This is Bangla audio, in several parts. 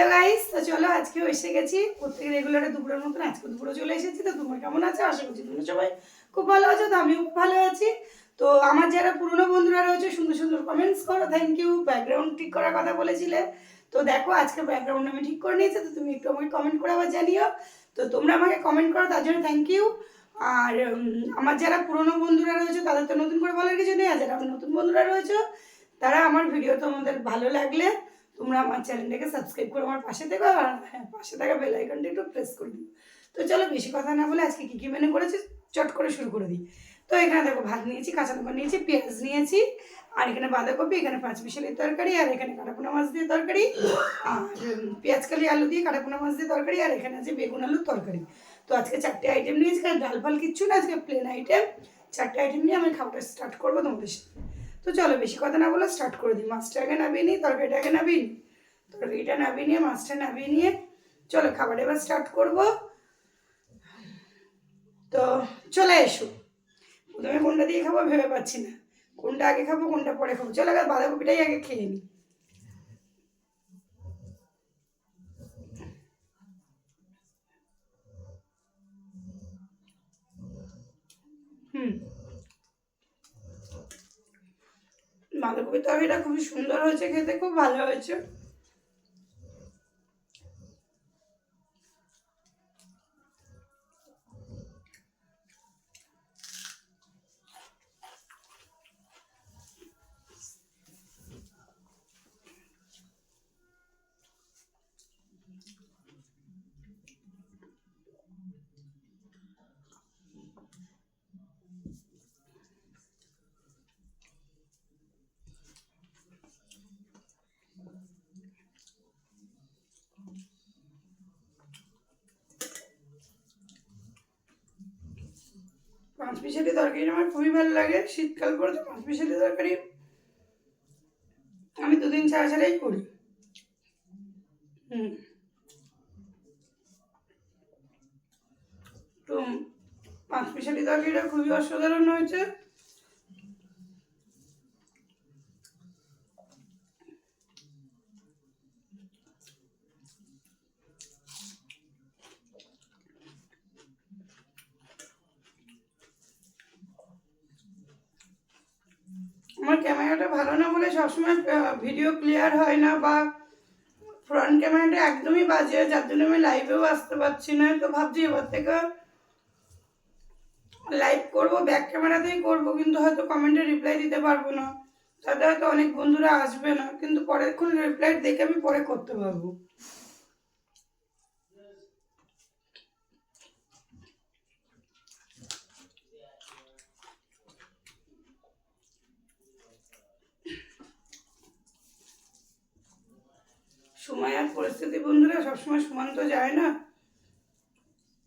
হ্যালো গাইস, তো চলো আজকেও এসে গেছি। প্রত্যেক রেগুলারে দুপুরের মতন আজকে দুপুরে চলে এসেছি। তো তোমরা কেমন আছো? আশা করছি তোমরা সবাই খুব ভালো আছো, তো আমিও খুব ভালো আছি। তো আমার যারা পুরনো বন্ধুরা রয়েছে, সুন্দর সুন্দর কমেন্টস করো থ্যাংক ইউ ব্যাকগ্রাউন্ড ঠিক করার কথা বলেছিলে। তো দেখো আজকে ব্যাকগ্রাউন্ড আমি ঠিক করে নিয়েছি, তো তুমি একটু আমাকে কমেন্ট করে আবার জানিও। তো তোমরা আমাকে কমেন্ট করো, তার জন্য থ্যাংক ইউ আর আমার যারা পুরনো বন্ধুরা রয়েছে, তাদের তো নতুন করে বলার কিছু নেই। আর যারা নতুন বন্ধুরা রয়েছে, তারা আমার ভিডিও তোমাদের ভালো লাগলে তোমরা আমার চ্যানেলটাকে সাবস্ক্রাইব করে আমার পাশে থেকো আর হ্যাঁ পাশে থাকা বেল আইকনটা একটু প্রেস করে দিও। তো চলো বেশি কথা না বলে আজকে কী কী মেনু করেছি চট করে শুরু করে দিই। তো এখানে দেখো ভাত নিয়েছি কাঁচা লঙ্কা নিয়েছি পেঁয়াজ নিয়েছি আর এখানে বাঁধাকপি এখানে পাঁচ মিশালির তরকারি আর এখানে কাটাপোনা মাছ দিয়ে তরকারি আর উম, পেঁয়াজ কালি আলু দিয়ে কাটাপোনা মাছ দিয়ে তরকারি আর এখানে আছে বেগুন আলুর তরকারি। তো আজকে চারটে আইটেম নিয়েছি কারণ ডাল ফাল কিচ্ছু না আজকে প্লেন আইটেম চারটে আইটেম নিয়ে আমি খাবারটা স্টার্ট করব তোমাদের সাথে। তো চলো বেশি কথা না বলে স্টার্ট করে দিই। মাছটা আগে নামিয়ে নিই তরকারিটা আগে নামিয়ে নিই। তরকারিটা নামিয়ে নিয়ে, মাছটা নামিয়ে নিয়ে, চলো খাবার এবার স্টার্ট করব। তো চলে এসো। প্রথমে কোনটা দিয়ে খাব ভেবে পাচ্ছি না। কোনটা আগে খাব, কোনটা পরে খাব। চলো বাঁধাকপিটাই আগে খেয়ে নিই হুম বাঁধাকপির তরকারিটা খুবই সুন্দর হয়েছে খেতে খুব ভালো হয়েছে। পাঁচ মিশালি তরকারি আমার খুবই ভালো লাগে। শীতকাল পরে তো পাঁচ মিশালি তরকারি আমি দুদিন ছাড়া ছাড়াই করি। হুম। তো পাঁচ মিশালি তরকারিটা খুবই অসাধারণ হয়েছে আমার ক্যামেরাটা ভালো না বলে সবসময় ভিডিও ক্লিয়ার হয় না বা ফ্রন্ট ক্যামেরাটা একদমই বাজে, যার জন্য আমি লাইভেও আসতে পারছি না। তো ভাবছি এবার থেকে লাইভ করব ব্যাক ক্যামেরাতেই করব, কিন্তু হয়তো কমেন্টে রিপ্লাই দিতে পারব না। তাতে হয়তো অনেক বন্ধুরা আসবে না, কিন্তু পরেক্ষণ রিপ্লাই দেখে আমি পরে করতে পারব সময় আর পরিস্থিতি বন্ধুরা সবসময় সমান তো যায় না।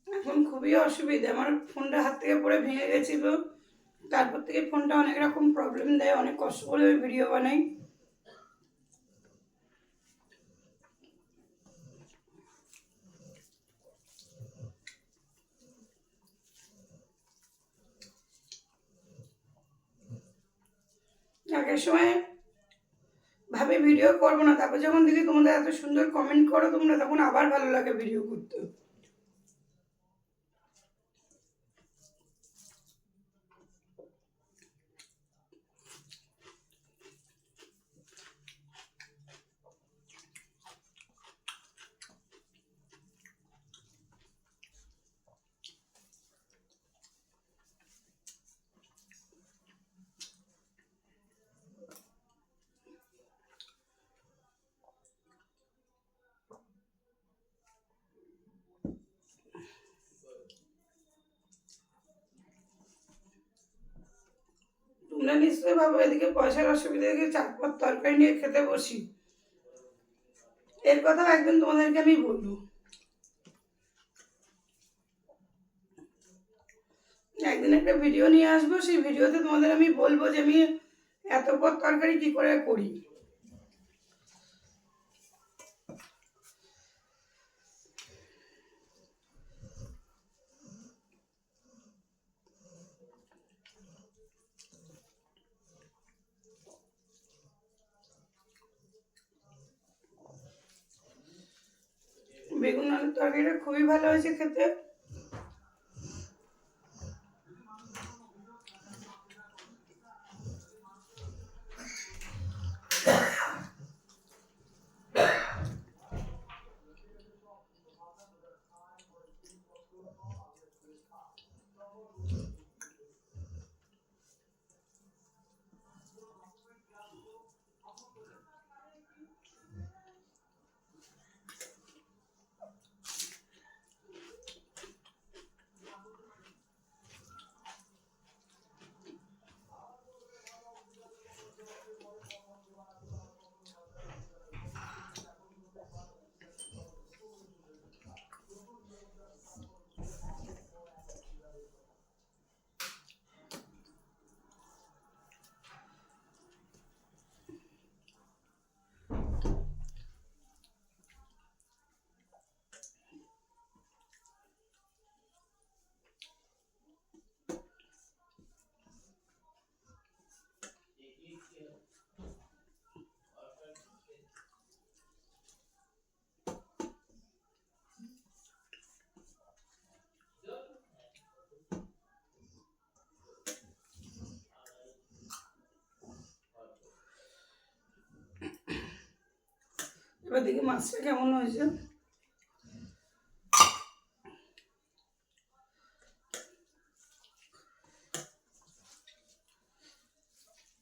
এখন খুবই অসুবিধা। আমার ফোনটা হাত থেকে পড়ে ভেঙে গেছিল। তারপর থেকে ফোনটা অনেক রকম প্রবলেম দেয়, অনেক কষ্ট করে ভিডিও বানাই। আগের সময় ভাবে ভিডিও করব না। তারপর যখন দেখি তোমাদের এত সুন্দর কমেন্ট করো, তোমরা তখন আবার ভালো লাগে ভিডিও করতে। তোমরা নিশ্চয়ই ভাবো এদিকে পয়সার অসুবিধা দেখে চারপর তরকারি নিয়ে খেতে বসি। এর কথাও একদিন তোমাদেরকে আমি বলব। একদিন একটা ভিডিও নিয়ে আসব, সেই ভিডিওতে তোমাদের আমি বলব যে আমি এত পর তরকারি কি করে করি বেগুন আলুর তরকারিটা খুবই ভালো হয়েছে খেতে। এবার দেখি মাছটা কেমন হয়েছে?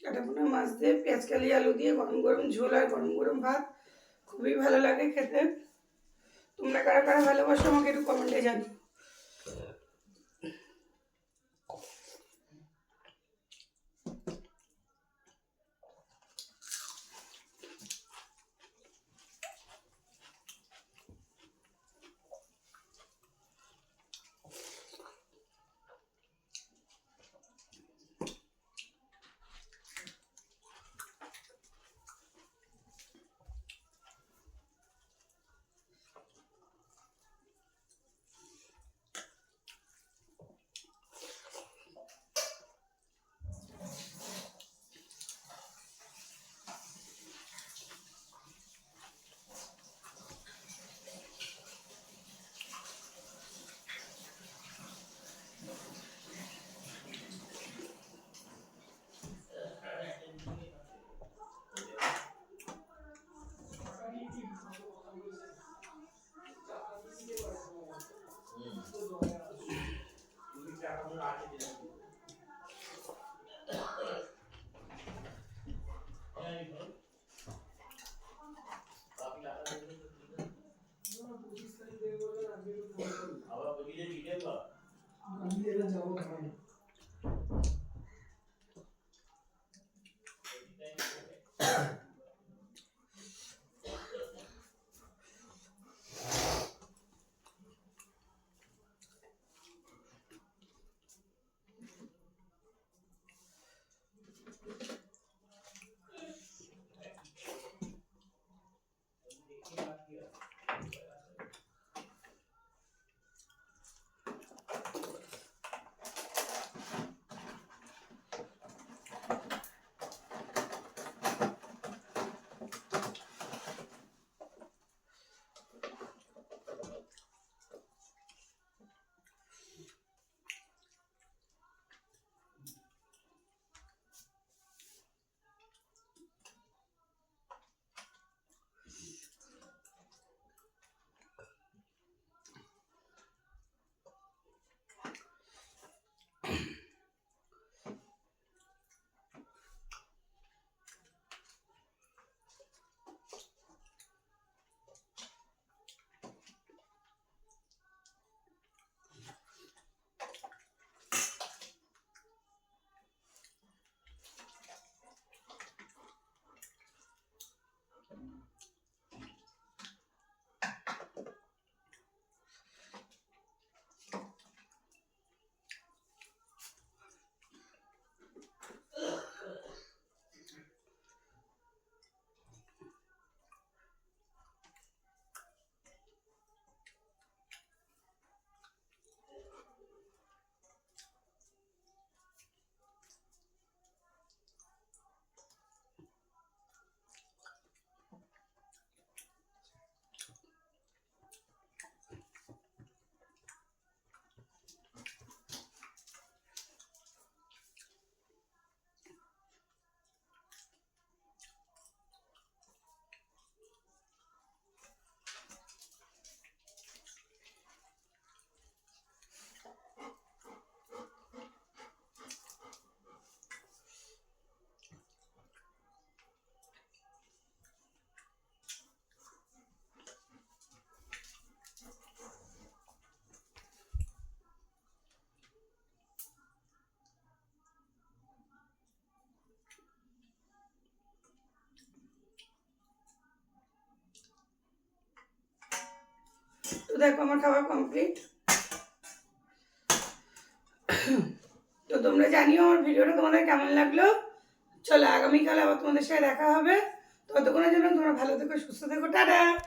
কাটাপোনা মাছ দিয়ে পেঁয়াজ, কালি, আলু দিয়ে গরম গরম ঝোল আর গরম গরম ভাত খুবই ভালো লাগে খেতে। তোমরা কারা কারা ভালোবাসো আমাকে একটু কমেন্টে জানিও। তো দেখো আমার খাওয়া কমপ্লিট তো তোমরা জানিও আমার ভিডিওটা তোমাদের কেমন লাগল। চলো আগামীকাল আবার তোমাদের সাথে দেখা হবে। ততক্ষণের জন্য তোমরা ভালো থেকো, সুস্থ থেকো, টাটা।